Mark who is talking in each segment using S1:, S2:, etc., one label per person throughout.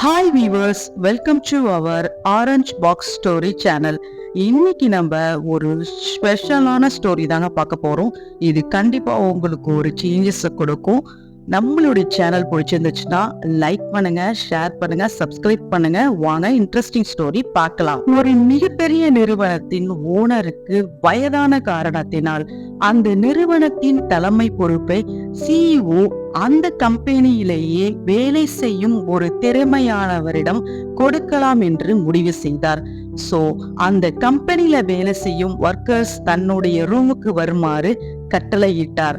S1: Hi viewers welcome to our orange box story channel இன்னைக்கு நம்ம ஒரு ஸ்பெஷலான ஸ்டோரி தாங்க பார்க்க போறோம். இது கண்டிப்பா உங்களுக்கு ஒரு சேஞ்சஸ் கொடுக்கும். நம்மளுடைய சேனல் பிடிச்சிருந்துச்சுன்னா லைக் பண்ணுங்க ஷேர் பண்ணுங்க சப்ஸ்கிரைப் பண்ணுங்க. வாங்க இன்ட்ரெஸ்டிங் ஸ்டோரி பார்க்கலாம். ஒரு மிகப்பெரிய நிறுவனத்தின் ஓனருக்கு வயதான காரணத்தினால் அந்த நிறுவனத்தின் தலைமை பொறுப்பை சிஇஓ அந்த கம்பெனியிலேயே வேலை செய்யும் ஒரு திறமையானவரிடம் கொடுக்கலாம் என்று முடிவு செய்தார். சோ அந்த கம்பெனியில வேலை செய்யும் ஒர்க்கர்ஸ் தன்னுடைய ரூமுக்கு வருமாறு கட்டளையிட்டார்.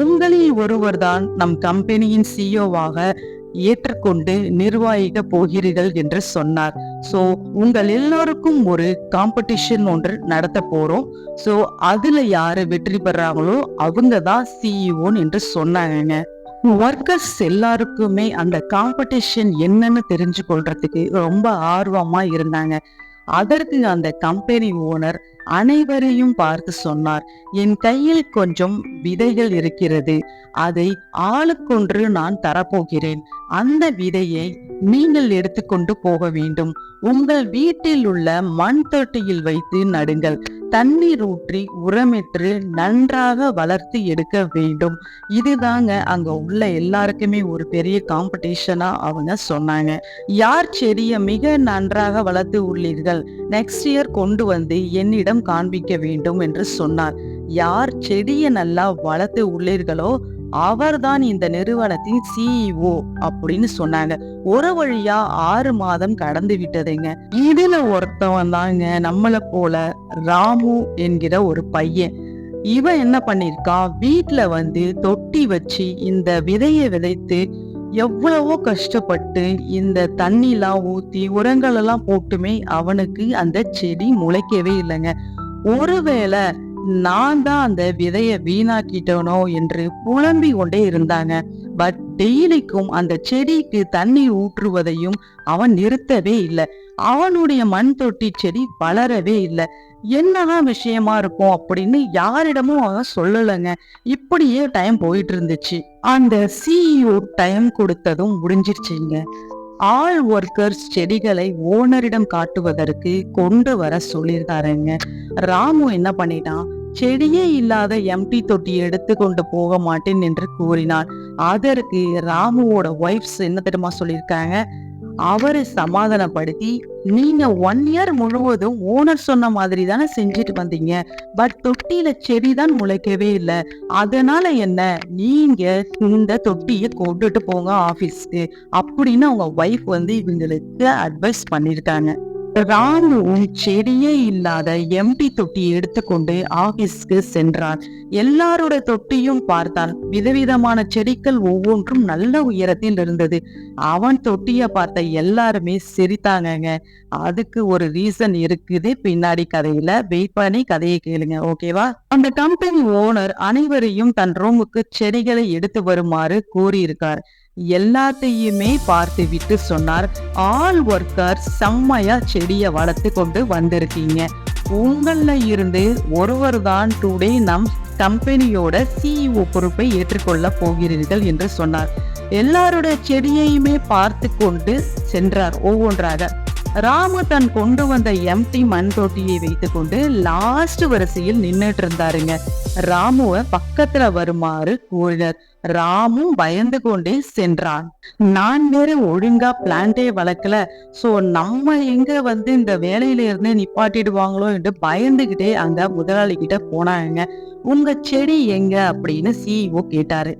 S1: உங்களில் ஒருவர்தான் நம் கம்பெனியின் சிஇஓவாக ஏற்றுக்கொண்டு நிர்வாகிக்க போகிறீர்கள் என்று சொன்னார். ஸோ உங்கள் எல்லோருக்கும் ஒரு காம்படிஷன் ஒன்று நடத்த போகிறோம் ஸோ அதில் யார் வெற்றி பெறாங்களோ அவங்க தான் சிஇஓன்னு என்று சொன்னாங்க ஒர்க்கர்ஸ் எல்லாருக்குமே அந்த காம்படிஷன் என்னன்னு தெரிஞ்சு கொள்றதுக்கு ரொம்ப ஆர்வமா இருந்தாங்க. அதற்கு அந்த கம்பெனி ஓனர் அனைவரையும் பார்த்து சொன்னார் என் கையில் கொஞ்சம் விதைகள் இருக்கிறது அதை ஆளுக்கொன்று நான் தரப்போகிறேன். அந்த விதையை நீங்கள் எடுத்துக்கொண்டு போக வேண்டும். உங்கள் வீட்டில் உள்ள மண் தொட்டியில் வைத்து நடுங்கள். தண்ணீர் ஊற்றி உரமிட்டு நன்றாக வளர்த்து எடுக்க வேண்டும். இதுதாங்க அங்க உள்ள எல்லாருக்குமே ஒரு பெரிய காம்படிஷனா அவங்க சொன்னாங்க. யார் செடியை மிக நன்றாக வளர்த்து உள்ளீர்கள்? நெக்ஸ்ட் இயர் கொண்டு வந்து என்னிடம் காண்பிக்க வேண்டும் என்று சொன்னார். யார் செடியை நல்லா வளர்த்து உள்ளீர்களோ அவர்தான் இந்த நிறுவனத்தின் சிஇஓ அப்படின்னு சொன்னாங்க. ஒரு வழியா ஆறு மாதம் கடந்து விட்டதுங்க. இதுல ஒருத்தவன் தாங்க நம்மள போல ராமு என்கிற ஒரு பையன். இவன் என்ன பண்ணிருக்கான் வீட்டுல வந்து தொட்டி வச்சு இந்த விதையை விதைத்து எவ்வளவோ கஷ்டப்பட்டு இந்த தண்ணிலாம் ஊத்தி உரங்கள் எல்லாம் போட்டுமே அவனுக்கு அந்த செடி முளைக்கவே இல்லைங்க. ஒருவேளை நான் தான் அந்த விதைய வீணாக்கிட்டனோ என்று புலம்பி கொண்டே இருந்தாங்க. பட் டெய்லிக்கும் அந்த செடிக்கு தண்ணீர் ஊற்றுவதையும் அவன் நிறுத்தவே இல்லை. அவனுடைய மண் தொட்டி செடி வளரவே இல்லை. என்னதான் விஷயமா இருக்கும் அப்படின்னு யாரிடமும் அவன் சொல்லலைங்க. இப்படியே டைம் போயிட்டு இருந்துச்சு அந்த சிஇஓ டைம் கொடுத்ததும் முடிஞ்சிருச்சுங்க. ஆல் ஒர்க்கர்ஸ் செடிகளை ஓனரிடம் காட்டுவதற்கு கொண்டு வர சொல்லியிருக்காருங்க. ராமு என்ன பண்ணிட்டான்? செடியே இல்லாத எம்டி தொட்டி எடுத்து கொண்டு போக மாட்டேன் என்று கூறினார். அதற்கு ராமுவோட ஒய்ஃப்ஸ் என்ன தெரியுமா சொல்லியிருக்காங்க? அவரை சமாதானப்படுத்தி நீங்க ஒன் இயர் முழுவதும் ஓனர் சொன்ன மாதிரி தானே செஞ்சுட்டு வந்தீங்க. பட் தொட்டியில செடி தான் முளைக்கவே இல்லை. அதனால என்ன? நீங்க இந்த தொட்டியை கொண்டுட்டு போங்க ஆபீஸ்க்கு அப்படின்னு அவங்க ஒய்ஃப் வந்து இவங்களுக்கு அட்வைஸ் பண்ணிருக்காங்க ராணுவும் செடியே இல்லாத எம்டி தொட்டி எடுத்துக்கொண்டு ஆபீஸ்க்கு சென்றான் எல்லாரோட தொட்டியும் பார்த்தான் விதவிதமான செடிகள் ஒவ்வொன்றும் நல்ல உயரத்தில் இருந்தது. அவன் தொட்டிய பார்த்த எல்லாருமே சிரித்தாங்கங்க. அதுக்கு ஒரு ரீசன் இருக்குது. பின்னாடி கதையில வெயிட் பண்ணி கதையை கேளுங்க ஓகேவா அந்த கம்பெனி ஓனர் அனைவரையும் தன் ரூமுக்கு செடிகளை எடுத்து வருமாறு கூறியிருக்கார். எல்லாத்தையுமே பார்த்து விட்டு சொன்னார். ஆல் ஒர்க்கர் செம்மையா செடியை வளர்த்து கொண்டு வந்திருக்கீங்க. உங்கள இருந்து ஒருவர் தான் டுடே நம் கம்பெனியோட சிஇஓ பொறுப்பை ஏற்றுக்கொள்ள போகிறீர்கள் என்று சொன்னார். எல்லாருடைய செடியையுமே பார்த்து கொண்டு சென்றார் ஒவ்வொன்றாக. ராமு தன் கொண்டு வந்த எம்டி மண் தொட்டியை வைத்துக்கொண்டு லாஸ்ட் வரிசையில் நின்னுட்டு இருந்தாருங்க. ராமுவை பக்கத்துல வருமாறு கூறினர். ராமும் பயந்து கொண்டே சென்றான். நான் வேற ஒழுங்கா பிளான்டே வளர்க்கல. சோ நம்ம எங்க வந்து இந்த வேலையில இருந்து நிப்பாட்டிடுவாங்களோ என்று பயந்துகிட்டே அங்க முதலாளி கிட்ட போனாங்க உங்க செடி எங்க? அப்படின்னு சிஇஓ கேட்டாரு.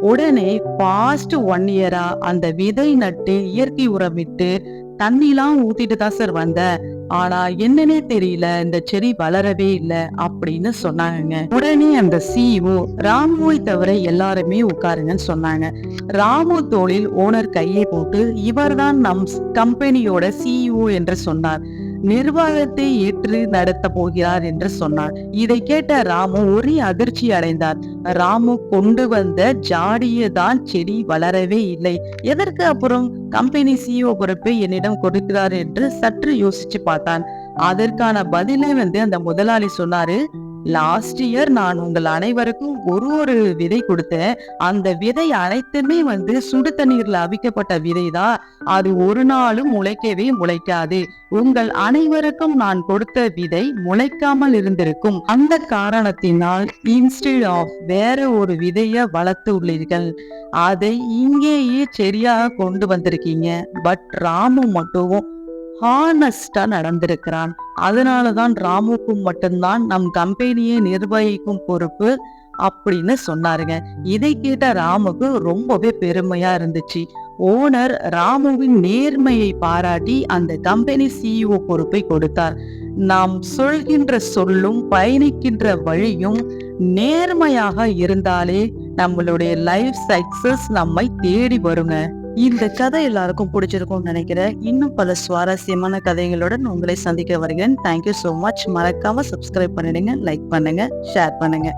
S1: உடனே பாஸ்ட் ஒன் இயரா அந்த விதை நட்டு இயற்கை உரமிட்டு தண்ணிலாம் ஊத்திட்டு தான் சார் வந்தேன் ஆனா என்னன்னே தெரியல இந்த செடி வளரவே இல்ல அப்படின்னு சொன்னாங்க உடனே அந்த சிஇஓ ராமுவை தவிர எல்லாருமே உட்காருங்கன்னு சொன்னாங்க. ராமு தோளில் ஓனர் கையை போட்டு இவர்தான் நம் கம்பெனியோட சிஇஓ என்று சொன்னார். நிர்வாகத்தை ஏற்று நடத்த போகிறார் என்று சொன்னார். இதை கேட்ட ராமு ஒரே அதிர்ச்சி அடைந்தார். ராமு கொண்டு வந்த ஜாடியை தான் செடி வளரவே இல்லை. எதற்கு அப்புறம் கம்பெனி சிஇஓ பொறுப்பை என்னிடம் கொடுக்கிறார் என்று சற்று யோசிச்சு பார்த்தான். அதற்கான பதிலை வந்து அந்த முதலாளி சொன்னாரு லாஸ்ட் இயர் நான் உங்கள் அனைவருக்கும் ஒரு ஒரு விதை கொடுத்தேன். அந்த விதை அனைத்துமே வந்து சுடு தண்ணீர்ல அவிக்கப்பட்ட விதை தான் அது ஒரு நாளும் முளைக்கவே முளைக்காது. உங்கள் அனைவருக்கும் நான் கொடுத்த விதை முளைக்காமல் இருந்திருக்கும். அந்த காரணத்தினால் இன்ஸ்டிட் ஆஃப் வேற ஒரு விதைய வளர்த்து உள்ளீர்கள் அதை இங்கேயே சரியாக கொண்டு வந்திருக்கீங்க. பட் ராமு மட்டும் ஹானஸ்டா நடந்திருக்கிறான். அதனாலதான் ராமுக்கு மட்டும்தான் நம் கம்பெனியை நிர்வகிக்கும் பொறுப்பு அப்படின்னு சொன்னாருங்க. இதை கேட்ட ராமுக்கு ரொம்பவே பெருமையா இருந்துச்சு. ஓனர் ராமுவின் நேர்மையை பாராட்டி அந்த கம்பெனி சிஇஓ பொறுப்பை கொடுத்தார். நாம் சொல்கின்ற சொல்லும் பயணிக்கின்ற வழியும் நேர்மையாக இருந்தாலே நம்மளுடைய லைஃப் சக்சஸ் நம்மை தேடி வருங்க. இந்த கதை எல்லாருக்கும் பிடிச்சிருக்கும்னு நினைக்கிறேன். இன்னும் பல சுவாரஸ்யமான கதைகளுடன் உங்களை சந்திக்க வருகிறேன். தேங்க்யூ ஸோ மச் மறக்காம சப்ஸ்கிரைப் பண்ணிடுங்க லைக் பண்ணுங்க ஷேர் பண்ணுங்க.